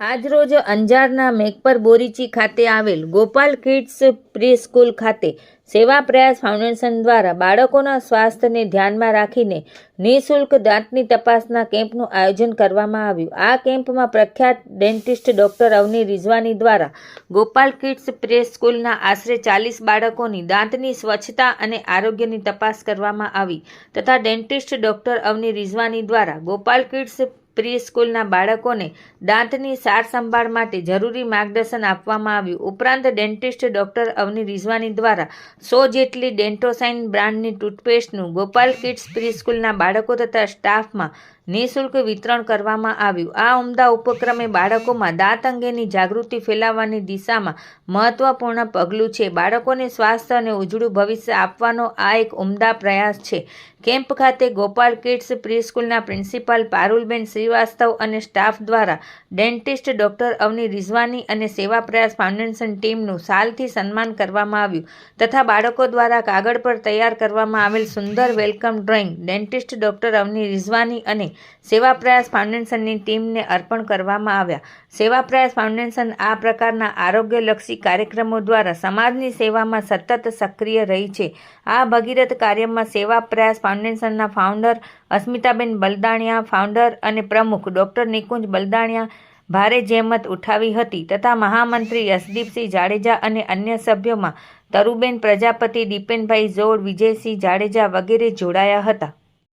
આજરોજ અંજારના મેઘપર બોરીચી ખાતે આવેલ ગોપાલ કિડ્સ પ્રી સ્કૂલ ખાતે સેવા પ્રયાસ ફાઉન્ડેશન દ્વારા બાળકોના સ્વાસ્થ્યને ધ્યાનમાં રાખીને નિઃશુલ્ક દાંતની તપાસના કેમ્પનું આયોજન કરવામાં આવ્યું. આ કેમ્પમાં પ્રખ્યાત ડેન્ટિસ્ટ ડોક્ટર અવની રિઝવાની દ્વારા ગોપાલ કિડ્સ પ્રે સ્કૂલના આશરે ચાલીસ બાળકોની દાંતની સ્વચ્છતા અને આરોગ્યની તપાસ કરવામાં આવી તથા ડેન્ટિસ્ટ ડોક્ટર અવની રિઝવાની દ્વારા ગોપાલ કિડ્સ પ્રી સ્કૂલના બાળકોને દાંતની સાર સંભાળ માટે જરૂરી માર્ગદર્શન આપવામાં આવ્યું. ઉપરાંત ડેન્ટિસ્ટ ડોક્ટર અવની રિઝવાની દ્વારા સો જેટલી ડેન્ટોસાઇન બ્રાન્ડની ટૂથપેસ્ટનું ગોપાલ કિડ્સ પ્રી સ્કૂલના બાળકો તથા સ્ટાફમાં નિઃશુલ્ક વિતરણ કરવામાં આવ્યું. આ ઉમદા ઉપક્રમે બાળકોમાં દાંત અંગેની જાગૃતિ ફેલાવવાની દિશામાં મહત્વપૂર્ણ પગલું છે. બાળકોને સ્વાસ્થ્ય અને ઉજળું ભવિષ્ય આપવાનો આ એક ઉમદા પ્રયાસ છે. કેમ્પ ખાતે ગોપાલ કિડ્સ પ્રીસ્કૂલના પ્રિન્સિપાલ પારુલબેન શ્રીવાસ્તવ અને સ્ટાફ દ્વારા ડેન્ટિસ્ટ ડોક્ટર અવની રિઝવાની અને સેવા પ્રયાસ ફાઉન્ડેશન ટીમનું સાલથી સન્માન કરવામાં આવ્યું તથા બાળકો દ્વારા કાગળ પર તૈયાર કરવામાં આવેલ સુંદર welcome drawing dentist doctor Avni Rizwani અને સેવા પ્રયાસ ફાઉન્ડેશનની ટીમને અર્પણ કરવામાં આવ્યા. સેવા પ્રયાસ ફાઉન્ડેશન આ પ્રકારના આરોગ્યલક્ષી કાર્યક્રમો દ્વારા સમાજની સેવામાં સતત સક્રિય રહી છે. આ ભગીરથ કાર્યમાં સેવા પ્રયાસ ફાઉન્ડેશનના ફાઉન્ડર અસ્મિતાબેન બલદાણિયા, ફાઉન્ડર અને પ્રમુખ ડૉક્ટર નિકુંજ બલદાણિયા ભારે જહેમત ઉઠાવી હતી તથા મહામંત્રી યશદીપસિંહ જાડેજા અને અન્ય સભ્યોમાં તરુબેન પ્રજાપતિ, દીપેનભાઈ જોડ, વિજયસિંહ જાડેજા વગેરે જોડાયા હતા.